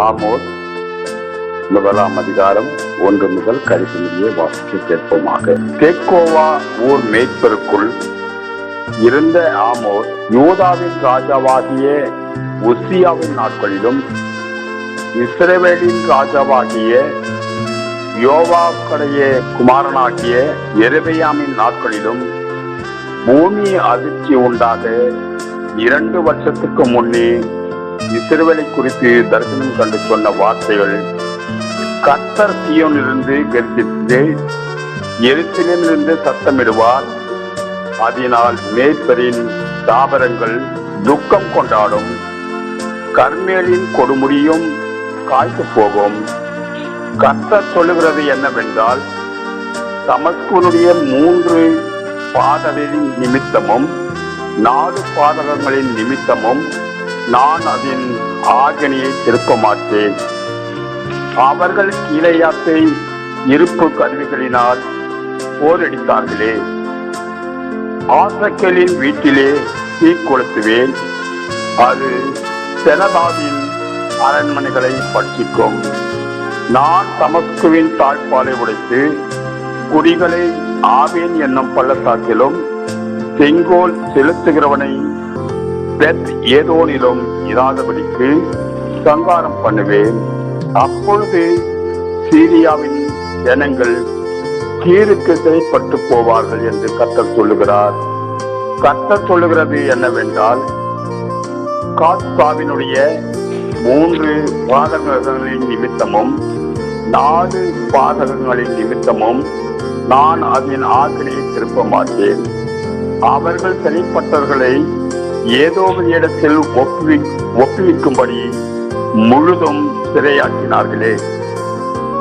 ஆமோர் முதலாம் அதிகாரம் ஒன்று முதல் கடைசி முடிய வாசிக்க கேட்போமாக. தெக்கோவா ஊர் மேய்ப்பருக்குள் இருந்த ஆமோர் யூதாவின் ராஜாவாகிய உசியாவின் நாட்களிலும் இஸ்ரேவேலின் ராஜாவாகிய யோவாக்கடைய குமாரனாகிய எரபெயாமின் நாட்களிலும் பூமி அதிர்ச்சி உண்டாக இரண்டு வருஷத்துக்கு முன்னே இஸ்ரவேலை குறித்து தரிசனம் கண்டு சொன்ன வார்த்தைகள் கத்தர் சியோனிலிருந்து கர்ஜித்து எரிசிலிருந்து சத்தமிடுவார். அதனால் மேய்ப்பரின் தாவரங்கள் துக்கம் கொண்டாடும். கர்மேலின் கொடுமுடியும் காய்த்து போகும். கர்த்தர் சொல்லுகிறது என்னவென்றால் தமஸ்குனுடைய மூன்று பாதகளின் நிமித்தமும் நாலு பாதகங்களின் நிமித்தமும் நான் அதன் ஆகனியை திருப்ப மாட்டேன் அவர்கள் கீழையாத்தை இருப்பு கருவிகளினால் போரடித்தார்களே. ஆசக்கலின் வீட்டிலே தீ கொளுத்துவேன். அது செனதாவின் அரண்மனைகளை பட்சிக்கும் நான் தமஸ்குவின் தாழ்பாலை உடைத்து குடிகளை ஆவேன் என்னும் பள்ளத்தாக்கிலும் செங்கோல் செலுத்துகிறவனை பெத் ஏதோனிலும் இராதபடிக்கு சங்காரம் பண்ணுவேன். அப்பொழுது சீரியாவின் ஜனங்கள் கீருக்கு சிறைப்பட்டு போவார்கள் என்று கத்தர் சொல்லுகிறார். கத்தர் சொல்லுகிறது என்னவென்றால் காஸ்தாவினுடைய மூன்று பாதகங்களின் நிமித்தமும் நாலு பாதகங்களின் நிமித்தமும் நான் அதன் ஆக்கினையை திருப்ப மாட்டேன். அவர்கள் சிறைப்பட்டவர்களை ஏதோ ஒரு இடத்தில் ஒப்புவி ஒப்புவிக்கும்படி முழுதும் சிறையாக்கினார்களே.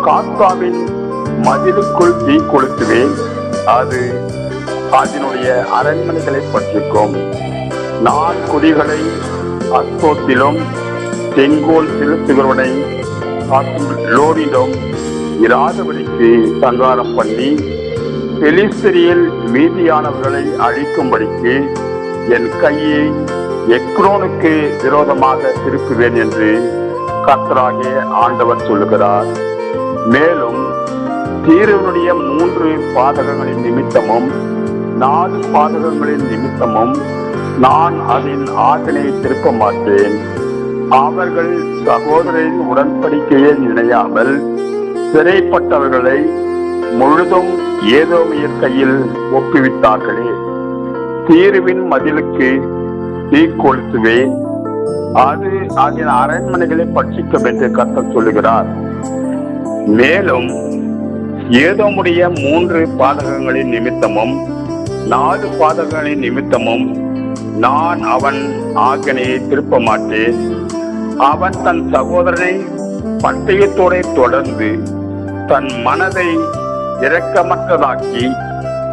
காத்தாவின் மதிலுக்குள் தீ கொளுத்துவேன். அது அதனுடைய அரண்மனைகளை பற்றிக்கும். நான் குடிகளை அஸ்தோத்திலும் செங்கோல் செலுத்துகிறவனை லோரிலும் இராதபடிக்கு சங்காரம் பண்ணி பெலிஸ்திரியில் மீதியானவர்களை அழிக்கும்படிக்கு என் கையை எக்ரோனுக்கு விரோதமாக திருப்புவேன் என்று கர்த்தராகிய ஆண்டவர் சொல்லுகிறார். மேலும் தீரனுடைய மூன்று பாதகங்களின் நிமித்தமும் நாலு பாதகங்களின் நிமித்தமும் நான் அதன் ஆகனை திருப்ப மாட்டேன். அவர்கள் சகோதரின் உடன்படிக்கையே இணையாமல் சிறைப்பட்டவர்களை முழுதும் ஏதோ கையில் ஒப்புவித்தார்களே தீர்வின் மதிலுக்கு தீ கொளுத்துவேன். அது அதன் அரண்மனைகளை பட்சிக்கும் என்று கத்தல் சொல்லுகிறார். மேலும் ஏதோமுடைய மூன்று பாதகங்களின் நிமித்தமும் நாலு பாதகங்களின் நிமித்தமும் நான் அவன் ஆக்கனையை திருப்ப மாட்டேன் அவன் தன் சகோதரனை பட்டயத்தோட தொடர்ந்து தன் மனதை இரக்கமற்றதாக்கி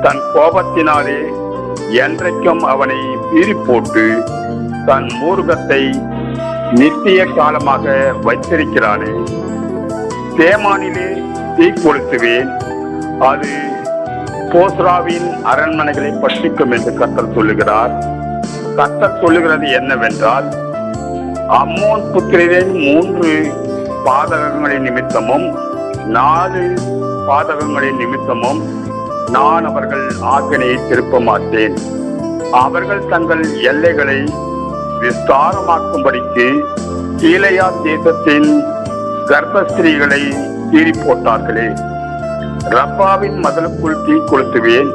தன் கோபத்தினாலே என்றைக்கும் அவனை பீறி போட்டு தன் மூர்க்கத்தை நித்திய காலமாக வைத்திருக்கிறானே. தேமானிலே தீ கொளுத்துவேன். அது போஸ்ராவின் அரண்மனைகளை பற்றிக்கும் என்று கத்தர் சொல்லுகிறார். கத்தர் சொல்லுகிறது என்னவென்றால் அம்மோன் புத்திரின் மூன்று பாதகங்களின் நிமித்தமும் நாலு பாதகங்களின் நிமித்தமும் நான் அவர்கள் ஆக்கனையை திருப்ப மாட்டேன் அவர்கள் தங்கள் எல்லைகளை விஸ்தாரமாக்கும்படிக்கு கீழையா தேசத்தின் கர்ப்பஸ்திரீகளை தீரி போட்டார்களே ரப்பாவின் மதலுக்குள் தீ கொளுத்துவேன்.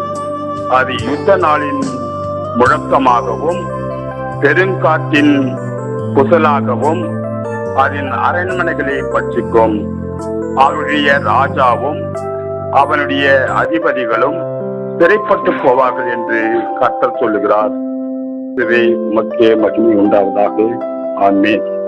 அது யுத்த நாளின் முழக்கமாகவும் பெருங்காற்றின் குசலாகவும் அதன் அரண்மனைகளை பற்றிக்கும் அவருடைய ராஜாவும் அவனுடைய அதிபதிகளும் சிறைப்பட்டு போவார்கள் என்று கர்த்தர் சொல்லுகிறார். இதுவே உமக்கே மகிமை உண்டாவதாக. ஆமேன்.